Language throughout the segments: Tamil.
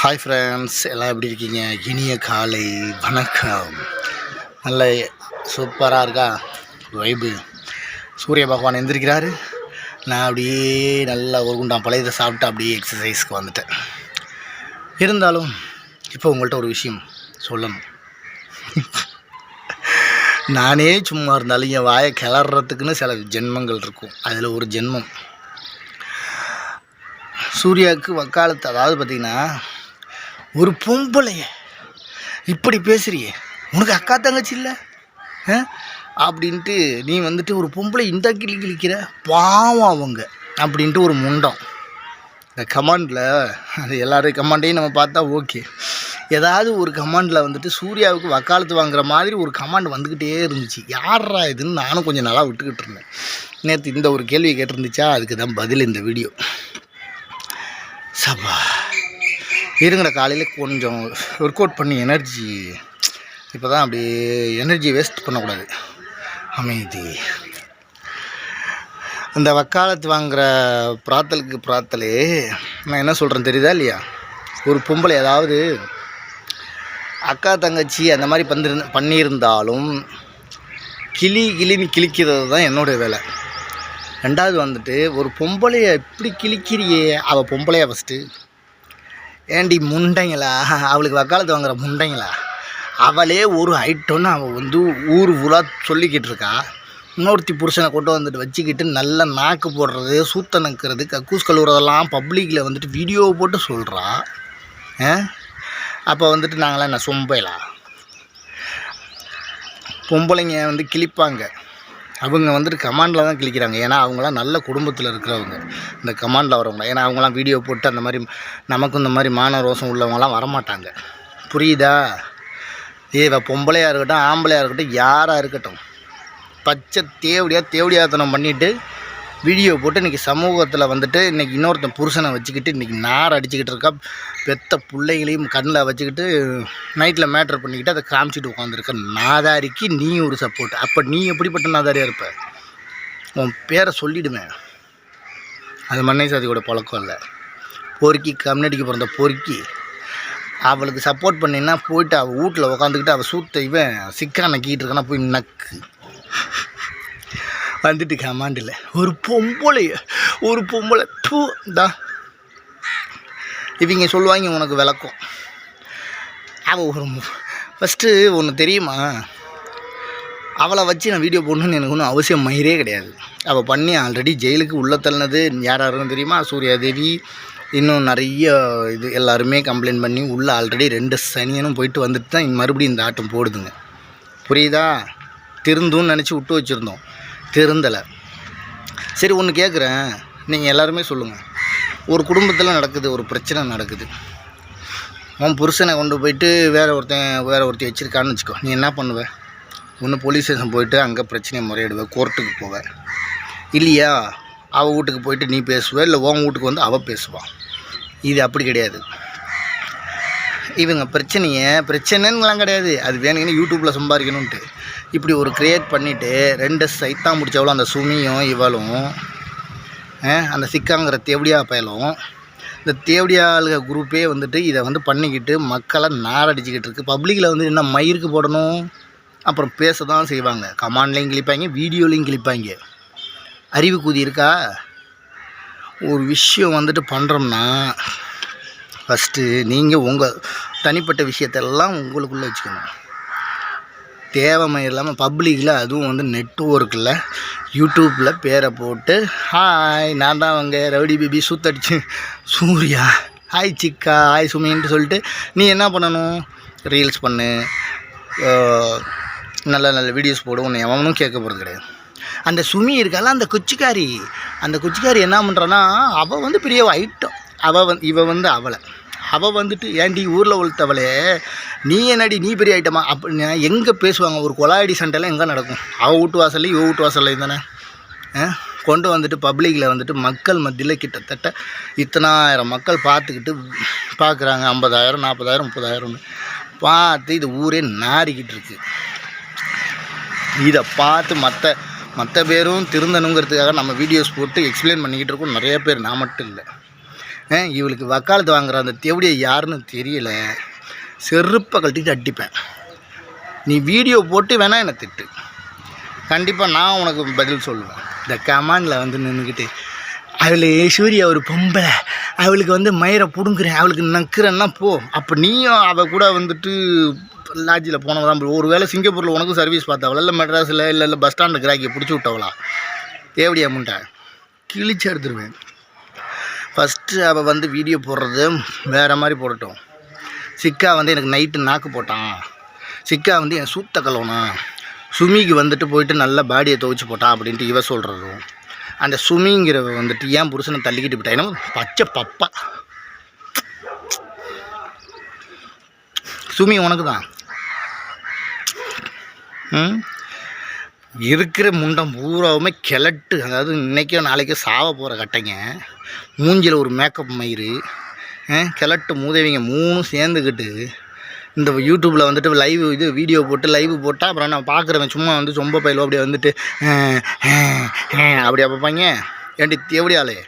ஹாய் ஃப்ரெண்ட்ஸ் எல்லாம் எப்படி இருக்கீங்க? இனிய காலை வணக்கம். நல்ல சூப்பராக இருக்கா? வைபு சூரிய பகவான் எந்திரிக்கிறாரு. நான் அப்படியே நல்லா ஒரு குண்டான் பழையதை சாப்பிட்டு அப்படியே எக்ஸசைஸ்க்கு வந்துட்டேன். இருந்தாலும் இப்போ உங்கள்கிட்ட ஒரு விஷயம் சொல்லணும். நானே சும்மா இருந்தாலும் என் வாயை கிளறத்துக்குன்னு சில ஜென்மங்கள் இருக்கும். அதில் ஒரு ஜென்மம். சூர்யாவுக்கு வக்காலத்து அதாவது பார்த்தீங்கன்னா ஒரு பொம்பளைய. இப்படி பேசுறியே. உனக்கு அக்கா தங்கச்சி இல்லை? அப்படின்ட்டு நீ வந்துட்டு ஒரு பொம்பளை இந்த கிளி கிழிக்கிற பாவம் அவங்க. அப்படின்ட்டு ஒரு முண்டம். இந்த கமாண்டில் அது எல்லாரும் கமாண்டையும் நம்ம பார்த்தா ஓகே. ஏதாவது ஒரு கமாண்டில் வந்துட்டு சூர்யாவுக்கு வக்காலத்து வாங்குற மாதிரி ஒரு கமாண்ட் வந்துக்கிட்டே இருந்துச்சு. யாரா இதுன்னு நானும் கொஞ்சம் நல்லா விட்டுக்கிட்டு இருந்தேன். நேற்று இந்த ஒரு கேள்வி கேட்டிருந்துச்சா? அதுக்கு தான் பதில் இந்த வீடியோ. சபா. இருங்கிற காலையில் கொஞ்சம் ஒர்க் அவுட் பண்ணி எனர்ஜி இப்போ தான் அப்படியே எனர்ஜி வேஸ்ட் பண்ணக்கூடாது. அமைதி. இந்த வக்காலத்து வாங்குகிற பிராத்தலுக்கு பிராத்தலே நான் என்ன சொல்கிறேன் தெரியுதா இல்லையா? ஒரு பொம்பளை ஏதாவது அக்கா தங்கச்சி அந்த மாதிரி பண்ணிருந்த பண்ணியிருந்தாலும் கிளி கிளின்னு கிழிக்கிறது தான் என்னோட வேலை. ரெண்டாவது வந்துட்டு ஒரு பொம்பளையை எப்படி கிழிக்கிறியே அவள் பொம்பளையா ஃபஸ்ட்டு ஏண்டி முண்டைங்களா? அவளுக்கு வக்காலத்து வாங்குற முண்டைங்களா? அவளே ஒரு ஐட்டம்னு அவள் வந்து ஊர் ஊராக சொல்லிக்கிட்டு இருக்கா. இன்னொருத்தி புருஷனை கொண்டு வந்துட்டு வச்சுக்கிட்டு நல்ல நாக்கு போடுறது சூத்த நக்கிறது கக்கூஸ் கழுவுறதெல்லாம் பப்ளிக்கில் வந்துட்டு வீடியோ போட்டு சொல்கிறா அப்போ வந்துட்டு நாங்களாம் என்ன சொம்பையலா பொம்பளைங்க வந்து கிழிப்பாங்க. அவங்க வந்துட்டு கமாண்டில் தான் கிளிக்கிறாங்க ஏன்னா அவங்களாம் நல்ல குடும்பத்தில் இருக்கிறவங்க. இந்த கமாண்டில் வரவங்க ஏன்னா அவங்களாம் வீடியோ போட்டு அந்த மாதிரி நமக்கும் இந்த மாதிரி மான ரோசம் உள்ளவங்களாம் வரமாட்டாங்க. புரியுதா? ஏ இவ பொம்பளையாக இருக்கட்டும் ஆம்பளையாக இருக்கட்டும் யாராக இருக்கட்டும் பச்சை தேவடியாக தேவடியாத்தனம் பண்ணிவிட்டு வீடியோ போட்டு இன்றைக்கி சமூகத்தில் வந்துட்டு இன்றைக்கி இன்னொருத்தன் புருஷனை வச்சுக்கிட்டு இன்றைக்கி நார் அடிச்சுக்கிட்டு இருக்கா. பெத்த பிள்ளைகளையும் கண்ணில் வச்சுக்கிட்டு நைட்டில் மேட்ரு பண்ணிக்கிட்டு அதை காமிச்சிட்டு உட்காந்துருக்க நாதாரிக்கு நீ ஒரு சப்போர்ட் அப்போ நீ எப்படிப்பட்ட நாதாரியாக இருப்ப? உன் பேரை சொல்லிவிடுவேன் அது மண்ணை சாதியோட பழக்கம் இல்லை. பொறுக்கி கம்யூனிட்டிக்கு பிறந்த பொறுக்கி. அவளுக்கு சப்போர்ட் பண்ணினா போயிட்டு அவள் வீட்டில் உட்காந்துக்கிட்டு அவள் சூத்த இவன் சிக்கான நக்கிட்டு இருக்கானா போய் நக்கு. வந்துட்டு கமாண்டில். ஒரு பொம்பளைய ஒரு பொம்பளை டூ தா இவங்க சொல்லுவாங்க உனக்கு விளக்கம். அவள் ஒரு ஃபஸ்ட்டு ஒன்று தெரியுமா? அவளை வச்சு நான் வீடியோ போடணுன்னு எனக்கு ஒன்றும் அவசியம் மயிரே கிடையாது. அவள் பண்ணி ஆல்ரெடி ஜெயிலுக்கு உள்ளே தள்ளினது யார் யாருன்னு தெரியுமா? சூர்யாதேவி இன்னும் நிறைய இது எல்லாருமே கம்ப்ளைண்ட் பண்ணி உள்ளே ஆல்ரெடி ரெண்டு சனியனும் போயிட்டு வந்துட்டு தான் மறுபடியும் இந்த ஆட்டம் போடுதுங்க. புரியுதா? திருந்தும்னு நினச்சி விட்டு வச்சுருந்தோம். திருந்தலை. சரி ஒன்று கேட்குறேன் நீங்கள் எல்லாருமே சொல்லுங்கள் ஒரு குடும்பத்தில் நடக்குது ஒரு பிரச்சனை நடக்குது. உன் புருஷனை கொண்டு போயிட்டு வேறு ஒருத்தன் வேறு ஒருத்தன் வச்சுருக்கான்னு வச்சுக்கோ. நீ என்ன பண்ணுவ? ஒன்று போலீஸ் ஸ்டேஷன் போயிட்டு அங்கே பிரச்சனையை முறையிடுவ கோர்ட்டுக்கு போவ. இல்லையா? அவள் வீட்டுக்கு போயிட்டு நீ பேசுவ இல்லை உன் வீட்டுக்கு வந்து அவள் பேசுவான் இது அப்படி கிடையாது. இவங்க பிரச்சனையை பிரச்சனைங்களாம் கிடையாது. அது வேணுங்கன்னு யூடியூப்பில் சம்பாதிக்கணுன்ட்டு இப்படி ஒரு க்ரியேட் பண்ணிவிட்டு ரெண்டு சைத்தான் முடிச்சவளும் அந்த சுமியும் இவளும் அந்த சிக்காங்கிற தேவடியா பயலும் இந்த தேவடியாளுக குரூப்பே வந்துட்டு இதை வந்து பண்ணிக்கிட்டு மக்களை நாரடிச்சிக்கிட்டு இருக்குது பப்ளிக்கில் வந்து என்ன மயிருக்கு போடணும்? அப்புறம் பேச தான் செய்வாங்க. கமாண்ட்லேயும் கிழிப்பாங்க வீடியோலையும் கிழிப்பாங்க. அறிவு கூதி இருக்கா? ஒரு விஷயம் வந்துட்டு பண்ணுறோம்னா ஃபஸ்ட்டு நீங்கள் உங்கள் தனிப்பட்ட விஷயத்தெல்லாம் உங்களுக்குள்ளே வச்சுக்கணும். தேவைமை இல்லாமல் பப்ளிக்கில் அதுவும் வந்து நெட்ஒர்க்கில் யூடியூப்பில் பேரை போட்டு ஹாய் நான் தான் அவங்க ரவுடி பேபி சூத்தடிச்சு சூர்யா ஹாய் சிக்கா ஹாய் சுமின்ட்டு சொல்லிட்டு நீ என்ன பண்ணணும்? ரீல்ஸ் பண்ணு நல்ல நல்ல வீடியோஸ் போடு ஒன்று எவனும் கேட்க போகிறது கிடையாது. அந்த சுமி இருக்கால அந்த குச்சிக்காரி அந்த குச்சிக்காரி என்ன பண்ணுறான்னா அவள் வந்து பெரிய ஐட்டம் அவள் வந் இவ வந்து அவளை. அவள் வந்துட்டு ஏன்டி ஊரில் உளுத்தவளே நீ என்னடி நீ பெரிய ஐட்டமா? அப்படின்னா எங்கே பேசுவாங்க? ஒரு கொலாயடி சண்டைலாம் எங்கே நடக்கும்? அவள் வீட்டு வாசல்லையும் இவ வீட்டு வாசல்லையும் தானே? கொண்டு வந்துட்டு பப்ளிக்கில் வந்துட்டு மக்கள் மத்தியில் கிட்டத்தட்ட இத்தனாயிரம் மக்கள் பார்த்துக்கிட்டு பார்க்குறாங்க. ஐம்பதாயிரம் நாற்பதாயிரம் முப்பதாயிரம்னு. பார்த்து இது ஊரே நாரிக்கிட்டு இருக்கு. இதை பார்த்து மற்ற மற்ற பேரும் திருந்தணுங்கிறதுக்காக நம்ம வீடியோஸ் போட்டு எக்ஸ்பிளைன் பண்ணிக்கிட்டு இருக்கோம். நிறைய பேர் நான் மட்டும் இல்லை. இவளுக்கு வக்காலத்து வாங்குற அந்த தேவடியை யாருன்னு தெரியல. செருப்பை கழட்டிட்டு அடிப்பேன். நீ வீடியோ போட்டு வேணால் என்னை திட்டு. கண்டிப்பாக நான் உனக்கு பதில் சொல்லுவேன். இந்த கமாண்டில் வந்து நின்றுக்கிட்டு அவள் சூர்யா ஒரு பொம்பளை. அவளுக்கு வந்து மயிரை பிடுங்குறேன். அவளுக்கு நக்குறேன்னா போ. அப்போ நீயும் அவள் கூட வந்துட்டு லாட்ஜில் போனவ தான். ஒரு வேளை சிங்கப்பூரில் உனக்கும் சர்வீஸ் பார்த்தாவளா? இல்லை மெட்ராஸில் இல்லை இல்லை பஸ் ஸ்டாண்டு கிராக்கியை பிடிச்சி விட்டவளா? தேவடியா முண்டை கிழிச்சு எடுத்துருவேன். ஃபஸ்ட்டு அவள் வந்து வீடியோ போடுறது வேறு மாதிரி போடட்டும். சிக்கா வந்து எனக்கு நைட்டு நாக்கு போட்டான். சிக்கா வந்து என் சூத்த கழுவனா சுமிக்கு வந்துட்டு போயிட்டு நல்லா பாடியை துவைச்சு போட்டான் அப்படின்ட்டு இவ சொல்கிறதும் அந்த சுமிங்கிறவ வந்துட்டு ஏன் புருஷனை தள்ளிக்கிட்டு போட்டா ஏன்னா பச்சை பப்பா. சுமி உனக்கு தான் ம்? இருக்கிற முண்டம் பூராவுமே கிழட்டு அதாவது இன்றைக்கோ நாளைக்கோ சாவ போகிற கட்டைங்க. மூஞ்சில் ஒரு மேக்கப் மயிறு. கிழட்டு மூதேவிங்க மூணும் சேர்ந்துக்கிட்டு இந்த யூடியூப்பில் வந்துட்டு லைவ் இது வீடியோ போட்டு லைவ் போட்டால் அப்புறம் நான் பார்க்குறவன் சும்மா வந்து சொம்ப பயிலோ அப்படியே வந்துட்டு அஹ், அப்படியா பார்ப்பாங்க. ஏன்டி தேவடியாளே?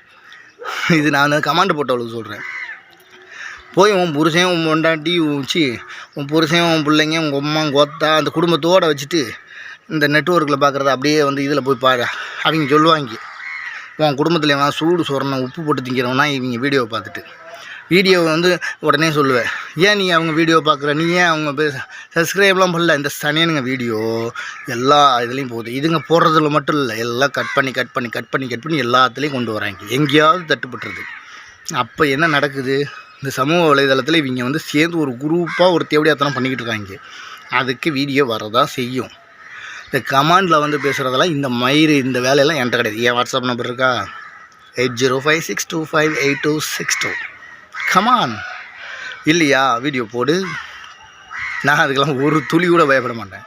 இது நான் கமாண்ட் போட்டவளுக்கு சொல்கிறேன் போய் உன் புருஷன் உன் பொண்டாட்டி சி உன் புருஷன் உன் பிள்ளைங்க உங்கள் அம்மா கோத்தா அந்த குடும்பத்தோடு வச்சுட்டு இந்த நெட்ஒர்க்கில் பார்க்குறத அப்படியே வந்து இதில் போய் பாரு. அவங்க சொல்லுவாங்க உன் குடும்பத்தில் எவனா சூடு சோறணும் உப்பு போட்டு திங்கிறவனா இவங்க வீடியோவை பார்த்துட்டு. வீடியோவை வந்து உடனே சொல்லுவேன் ஏன் நீ அவங்க வீடியோ பார்க்குற? நீ ஏன் அவங்க பேச சப்ஸ்கிரைப்லாம் பண்ணல? இந்த சனியனுங்க வீடியோ எல்லா இதுலேயும் போகுது. இதுங்க போடுறதுல மட்டும் இல்லை எல்லாம் கட் பண்ணி கட் பண்ணி கட் பண்ணி கட் பண்ணி எல்லாத்துலேயும் கொண்டு வராங்க. எங்கேயாவது தட்டுப்பட்டுருது அப்போ என்ன நடக்குது? இந்த சமூக வலைதளத்தில் இவங்க வந்து சேர்ந்து ஒரு குரூப்பாக ஒரு தேவடியாத்தனம் பண்ணிக்கிட்டு இருக்காங்க. அதுக்கு வீடியோ வரதான் செய்யும். இந்த கமாண்டில் வந்து பேசுகிறதெல்லாம் இந்த மயிறு இந்த வேலையெல்லாம் என்கிட்ட கிடையாது. என் வாட்ஸ்அப் நம்பர் இருக்கா? Eight zero five six two five eight two six two. Come on இல்லையா? வீடியோ போடு. நான் அதுக்கெல்லாம் ஒரு துளி கூட பயப்பட மாட்டேன்.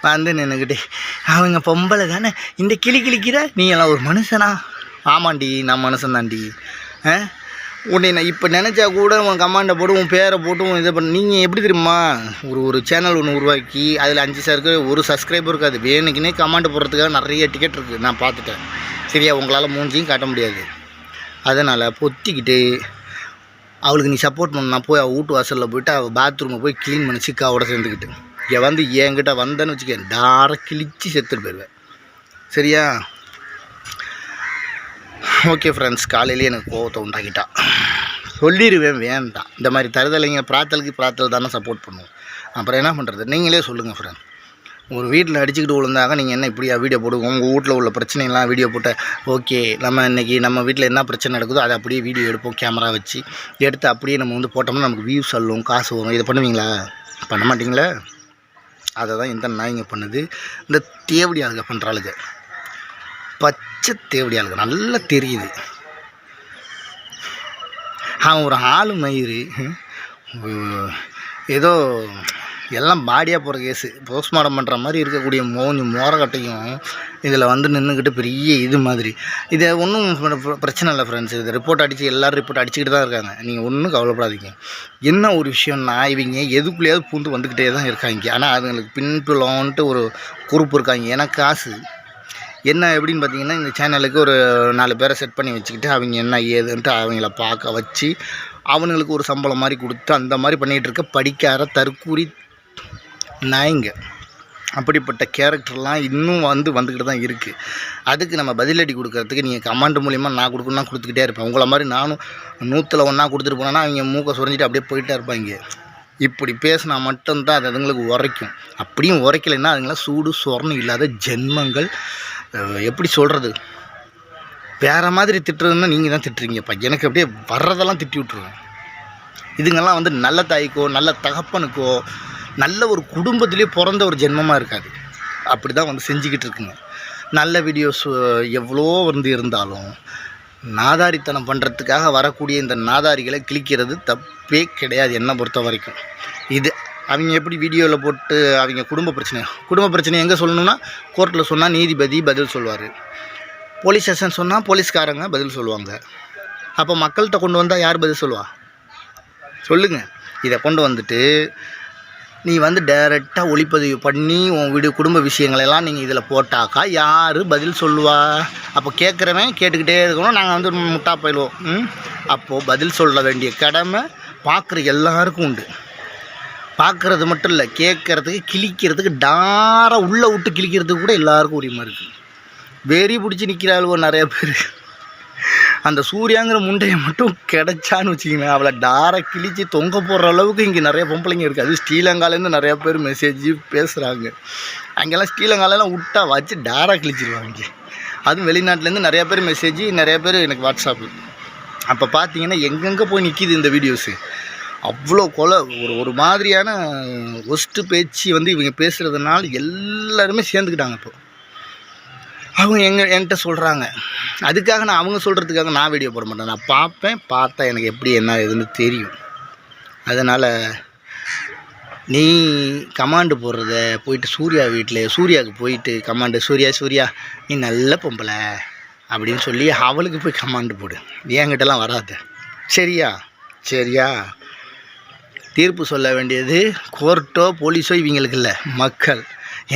வந்து நின்றுக்கிட்டே அவங்க பொம்பளை தானே? இந்த கிளி கிளிக்கிற? நீ எல்லாம் ஒரு மனுஷனா? ஆமாண்டி நான் மனுஷன் தாண்டி ஆ? உன்னை நான் இப்போ நினச்சா கூட உன் கமாண்டை போட்டு உன் பேரை போட்டு உன் இதை பண்ண நீங்கள் எப்படி தெரியுமா? ஒரு ஒரு சேனல் ஒன்று உருவாக்கி அதில் அஞ்சு சருக்கு ஒரு சப்ஸ்கிரைபர் இருக்காது வேணுக்குன்னே கமாண்ட் போடுறதுக்காக நிறைய டிக்கெட் இருக்குது நான் பார்த்துட்டேன். சரியா? உங்களால் மூஞ்சியும் காட்ட முடியாது. அதனால் பொத்திக்கிட்டு அவளுக்கு நீ சப்போர்ட் பண்ணா. போய் அவள் வீட்டு வாசலில் போயிட்டு அவள் பாத்ரூமை போய் க்ளீன் பண்ணி சிக்காவோட சேர்ந்துக்கிட்டு. இங்கே வந்து என்கிட்ட வந்தேன்னு வச்சுக்க டாரை கிழிச்சு செத்துட்டு போயிடுவேன் சரியா? ஓகே ஃப்ரெண்ட்ஸ் காலையிலேயே எனக்கு கோவத்தை உண்டாக்கிட்டா. சொல்லிடுவேன் வேண்டாம். இந்த மாதிரி தருதலைங்க பிராத்தலுக்கு பிராத்தல் தானே சப்போர்ட் பண்ணுவோம். அப்புறம் என்ன பண்ணுறது நீங்களே சொல்லுங்கள் ஃப்ரெண்ட் ஒரு வீட்டில் அடிச்சுக்கிட்டு விழுந்தாங்க நீங்கள் என்ன இப்படியா வீடியோ போடுவோம் உங்கள் வீட்டில் உள்ள பிரச்சனைலாம் வீடியோ போட்ட ஓகே நம்ம இன்றைக்கி நம்ம வீட்டில் என்ன பிரச்சனை நடக்குதோ அதை அப்படியே வீடியோ எடுப்போம் கேமரா வச்சு. எடுத்து அப்படியே நம்ம வந்து போட்டோம்னா நமக்கு வியூஸ் அல்லும் காசு வரும். இதை பண்ணுவீங்களா? பண்ண மாட்டிங்களா? அதை தான் இந்த நாய்ங்க பண்ணுது. இந்த தேவடி ஆளுங்க பண்ணுறாளுங்க பச்சை தேவடியாளுக்கு நல்லா தெரியுது. அவன் ஒரு ஆளு மயிறு. ஏதோ எல்லாம் பாடியாக போகிற கேஸு போஸ்ட்மார்ட்டம் பண்ணுற மாதிரி இருக்கக்கூடிய மோஞ்சு மோரக்கட்டையும் இதில் வந்து நின்றுக்கிட்டு பெரிய இது மாதிரி. இதை ஒன்றும் பிரச்சனை இல்லை ஃப்ரெண்ட்ஸ் இது ரிப்போர்ட் அடித்து எல்லோரும் ரிப்போர்ட் அடிச்சுக்கிட்டு தான் இருக்காங்க. நீங்கள் ஒன்றும் கவலைப்படாதீங்க. என்ன ஒரு விஷயம்னா இவங்க எதுக்குள்ளேயாவது பூந்து வந்துக்கிட்டே தான் இருக்காங்க. ஆனால் அதுங்களுக்கு பின்புலோன்ட்டு ஒரு குறிப்பு இருக்காங்க. ஏன்னா காசு. என்ன எப்படின்னு பார்த்தீங்கன்னா இந்த சேனலுக்கு ஒரு நாலு பேரை செட் பண்ணி வச்சுக்கிட்டு அவங்க என்ன ஏதுன்ட்டு அவங்கள பார்க்க வச்சு அவனுங்களுக்கு ஒரு சம்பளம் மாதிரி கொடுத்து அந்த மாதிரி பண்ணிகிட்டு இருக்க படிக்கார தற்கூரி நாய்ங்க. அப்படிப்பட்ட கேரக்டர்லாம் இன்னும் வந்து வந்துக்கிட்டு தான் இருக்குது அதுக்கு நம்ம பதிலடி கொடுக்கறதுக்கு நீங்கள் கமாண்ட் மூலிமா நான் கொடுக்கணும்னா கொடுத்துக்கிட்டே இருப்பேன். உங்களை மாதிரி நானும் நூற்றில் ஒன்றா கொடுத்துட்டு போனேன்னா அவங்க மூக்கை சுரஞ்சிட்டு அப்படியே போயிட்டே இருப்பாங்க. இப்படி பேசினா மட்டும்தான் அது அதுங்களுக்கு உரைக்கும். அப்படியும் உரைக்கலைன்னா அதுங்களாம் சூடு சொரணம் இல்லாத ஜென்மங்கள் எப்படி சொல்கிறது வேறு மாதிரி திட்டுறதுன்னா நீங்கள் தான் திட்டுறீங்கப்பா. எனக்கு அப்படியே வர்றதெல்லாம் திட்டி விட்ருவேன் இதுங்கெல்லாம் வந்து நல்ல தாய்க்கோ நல்ல தகப்பனுக்கோ நல்ல ஒரு குடும்பத்திலே பிறந்த ஒரு ஜென்மமாக இருக்காது. அப்படி தான் வந்து செஞ்சுக்கிட்டு இருக்குங்க. நல்ல வீடியோஸ் எவ்வளோ வந்து இருந்தாலும் நாதாரித்தனம் பண்ணுறதுக்காக வரக்கூடிய இந்த நாதாரிகளை கிழிக்கிறது தப்பே கிடையாது என்னை பொறுத்த வரைக்கும் இது அவங்க எப்படி வீடியோவில் போட்டு அவங்க குடும்ப பிரச்சனை குடும்ப பிரச்சனை எங்கே சொல்லணும்னா கோர்ட்டில் சொன்னால் நீதிபதி பதில் சொல்லுவார். போலீஸ் ஸ்டேஷன் சொன்னால் போலீஸ்காரங்க பதில் சொல்லுவாங்க. அப்போ மக்கள்கிட்ட கொண்டு வந்தால் யார் பதில் சொல்லுவா? சொல்லுங்கள் இதை கொண்டு வந்துட்டு நீ வந்து டைரெக்டாக ஒளிப்பதிவு பண்ணி உன் வீடு குடும்ப விஷயங்களெல்லாம் நீங்கள் இதில் போட்டாக்கா யார் பதில் சொல்லுவா? அப்போ கேட்குறவன் கேட்டுக்கிட்டே இருக்கணும் நாங்கள் வந்து முட்டா போயிடுவோம். அப்போது பதில் சொல்ல வேண்டிய கடமை பார்க்குற எல்லாருக்கும் உண்டு. பார்க்குறது மட்டும் இல்லை கேட்குறதுக்கு கிழிக்கிறதுக்கு டாராக உள்ளே விட்டு கிழிக்கிறதுக்கு கூட எல்லாருக்கும் உரிமை இருக்குது வெறி பிடிச்சி நிற்கிறாளுவோ நிறைய பேர். அந்த சூர்யாங்கிற முண்டையை மட்டும் கிடைச்சான்னு வச்சுக்கோங்களேன். அவளை டாரை கிழிச்சு தொங்க போடுற அளவுக்கு இங்கே நிறைய பொம்பளைங்க இருக்குது அது ஸ்ரீலங்காலேருந்து நிறையா பேர் மெசேஜ் பேசுகிறாங்க அங்கெல்லாம் ஸ்ரீலங்காலெல்லாம் விட்டா வச்சு டாரா கிழிச்சிருவாங்க அதுவும் வெளிநாட்டிலேருந்து நிறையா பேர் மெசேஜ் நிறையா பேர் எனக்கு வாட்ஸ்அப்பு அப்போ பார்த்தீங்கன்னா எங்கெங்கே போய் நிற்கிது இந்த வீடியோஸு அவ்வளோ கொலை ஒரு ஒரு மாதிரியான ஒஸ்ட்டு பேச்சு வந்து இவங்க பேசுகிறதுனால எல்லாருமே சேர்ந்துக்கிட்டாங்க இப்போ. அவங்க எங்க என்கிட்ட சொல்கிறாங்க அதுக்காக நான் அவங்க சொல்கிறதுக்காக நான் வீடியோ போட மாட்டேன். நான் பார்ப்பேன் பார்த்தா எனக்கு எப்படி என்ன ஏதுன்னு தெரியும். அதனால் நீ கமாண்டு போடுறத போயிட்டு சூர்யா வீட்டில் சூர்யாவுக்கு போயிட்டு கமாண்டு சூர்யா சூர்யா நீ நல்ல பொம்பளை அப்படின்னு சொல்லி அவளுக்கு போய் கமாண்டு போடு. என்கிட்டலாம் வராது. சரியா? சரியா? தீர்ப்பு சொல்ல வேண்டியது கோர்ட்டோ போலீஸோ இவங்களுக்கு இல்லை மக்கள்.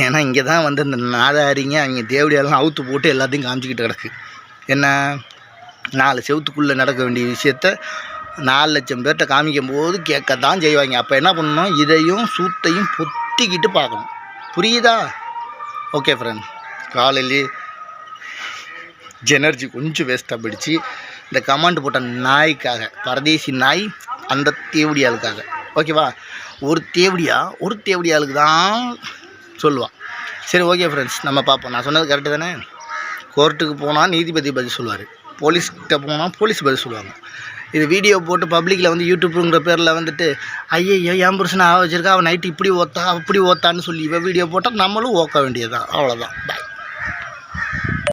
ஏன்னா இங்கே தான் வந்து இந்த நாதாரிங்க அவங்க தேவடியெல்லாம் அவுத்து போட்டு எல்லாத்தையும் காமிச்சிக்கிட்டு கிடக்கு. என்ன? நாலு செவத்துக்குள்ளே நடக்க வேண்டிய விஷயத்த நாலு லட்சம் பேர்கிட்ட காமிக்கும் போது கேட்க தான் செய்வாங்க. அப்போ என்ன பண்ணணும்? இதையும் சூத்தையும் பொத்திக்கிட்டு பார்க்கணும். புரியுதா? ஓகே ஃப்ரெண்ட் காலையிலே எனர்ஜி கொஞ்சம் வேஸ்ட்டாக போயிடுச்சு. இந்த கமாண்ட் போட்ட நாய்க்காக பரதேசி நாய் அந்த தேவடியாளுக்காக. ஓகேவா? ஒரு தேவடியா ஒரு தேவடியாளுக்கு தான் சொல்லுவான் சரி ஓகே ஃப்ரெண்ட்ஸ் நம்ம பார்ப்போம். நான் சொன்னது கரெக்டு தானே? கோர்ட்டுக்கு போனால் நீதிபதி பதில் சொல்லுவார். போலீஸ்கிட்ட போனால் போலீஸ் பதில் சொல்லுவாங்க. இது வீடியோ போட்டு பப்ளிக்கில் வந்து யூடியூப்புங்கிற பேரில் வந்துட்டு ஐயையோ என் புருஷனை ஆக வச்சிருக்கா அவன் நைட்டு இப்படி ஓத்தா அப்படி ஓத்தான்னு சொல்லி இவன் வீடியோ போட்டால் நம்மளும் ஓக்க வேண்டியதுதான். அவ்வளோதான் பாய்